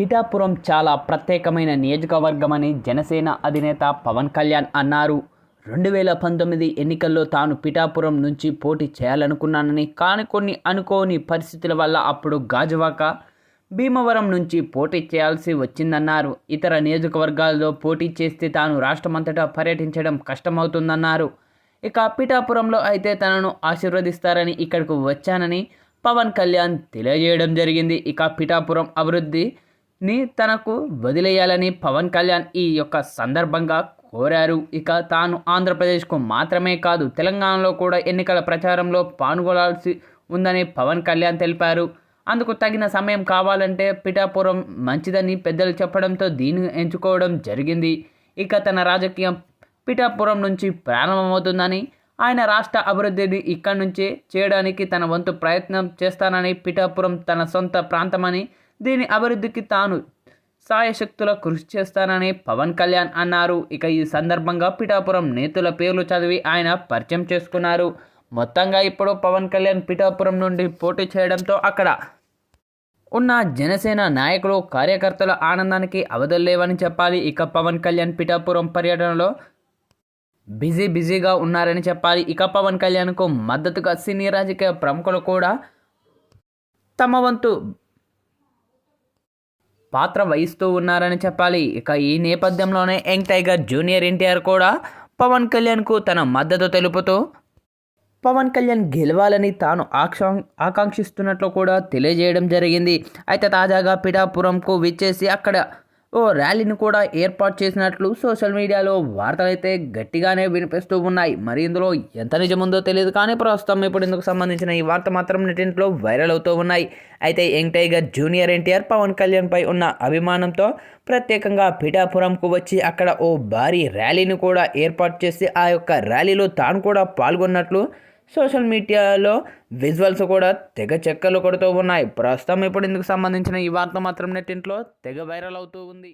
పిఠాపురం చాలా ప్రత్యేకమైన నియోజకవర్గమని జనసేన అధినేత పవన్ కళ్యాణ్ అన్నారు. రెండు వేల పంతొమ్మిది ఎన్నికల్లో తాను పిఠాపురం నుంచి పోటీ చేయాలనుకున్నానని కానీ కొన్ని అనుకోని పరిస్థితుల వల్ల అప్పుడు గాజువాక భీమవరం నుంచి పోటీ చేయాల్సి వచ్చిందన్నారు. ఇతర నియోజకవర్గాల్లో పోటీ చేస్తే తాను రాష్ట్రమంతటా పర్యటించడం కష్టమవుతుందన్నారు. ఇక పిఠాపురంలో అయితే తనను ఆశీర్వదిస్తారని ఇక్కడకు వచ్చానని పవన్ కళ్యాణ్ తెలియజేయడం జరిగింది. ఇక పిఠాపురం అభివృద్ధి ని తనకు వదిలేయాలని పవన్ కళ్యాణ్ ఈ యొక్క సందర్భంగా కోరారు. ఇక తాను ఆంధ్రప్రదేశ్కు మాత్రమే కాదు తెలంగాణలో కూడా ఎన్నికల ప్రచారంలో పాల్గొనాల్సి ఉందని పవన్ కళ్యాణ్ తెలిపారు. అందుకు తగిన సమయం కావాలంటే పిఠాపురం మంచిదని పెద్దలు చెప్పడంతో దీన్ని ఎంచుకోవడం జరిగింది. ఇక తన రాజకీయం పిఠాపురం నుంచి ప్రారంభమవుతుందని ఆయన రాష్ట్ర అభివృద్ధిని ఇక్కడి నుంచే చేయడానికి తన వంతు ప్రయత్నం చేస్తానని పిఠాపురం తన సొంత ప్రాంతమని దీని అభివృద్ధికి తాను సాయశక్తుల కృషి చేస్తానని పవన్ కళ్యాణ్ అన్నారు. ఇక ఈ సందర్భంగా పిఠాపురం నేతల పేర్లు చదివి ఆయన పరిచయం చేసుకున్నారు. మొత్తంగా ఇప్పుడు పవన్ కళ్యాణ్ పిఠాపురం నుండి పోటీ చేయడంతో అక్కడ ఉన్న జనసేన నాయకులు కార్యకర్తల ఆనందానికి అవధల్లేవని చెప్పాలి. ఇక పవన్ కళ్యాణ్ పిఠాపురం పర్యటనలో బిజీ బిజీగా ఉన్నారని చెప్పాలి. ఇక పవన్ కళ్యాణ్కు మద్దతుగా సినీ రాజకీయ ప్రముఖులు కూడా తమ వంతు పాత్ర వహిస్తూ ఉన్నారని చెప్పాలి. ఇక ఈ నేపథ్యంలోనే యంగ్ టైగర్ జూనియర్ ఎన్టీఆర్ కూడా పవన్ కళ్యాణ్కు తన మద్దతు తెలుపుతూ పవన్ కళ్యాణ్ గెలవాలని తాను ఆక్షా ఆకాంక్షిస్తున్నట్లు కూడా తెలియజేయడం జరిగింది. అయితే తాజాగా పిఠాపురంకు విచ్చేసి అక్కడ ఓ ర్యాలీని కూడా ఏర్పాటు చేసినట్లు సోషల్ మీడియాలో వార్తలైతే గట్టిగానే వినిపిస్తూ ఉన్నాయి. మరి ఇందులో ఎంత నిజముందో తెలియదు కానీ ప్రస్తుతం ఇప్పుడు ఇందుకు సంబంధించిన ఈ వార్త మాత్రం నెటింట్లో వైరల్ అవుతూ ఉన్నాయి. అయితే young tiger junior NTR Pawan కళ్యాణ్పై ఉన్న అభిమానంతో ప్రత్యేకంగా పిఠాపురంకు వచ్చి అక్కడ ఓ భారీ ర్యాలీని కూడా ఏర్పాటు చేసి ఆ యొక్క ర్యాలీలో తాను కూడా పాల్గొన్నట్లు సోషల్ మీడియాలో విజువల్స్ కూడా తెగ చెక్కలు కొడుతూ ఉన్నాయి. ప్రస్తుతం ఇప్పుడు ఇందుకు సంబంధించిన ఈ వార్త మాత్రం నెట్టింట్లో తెగ వైరల్ అవుతూ ఉంది.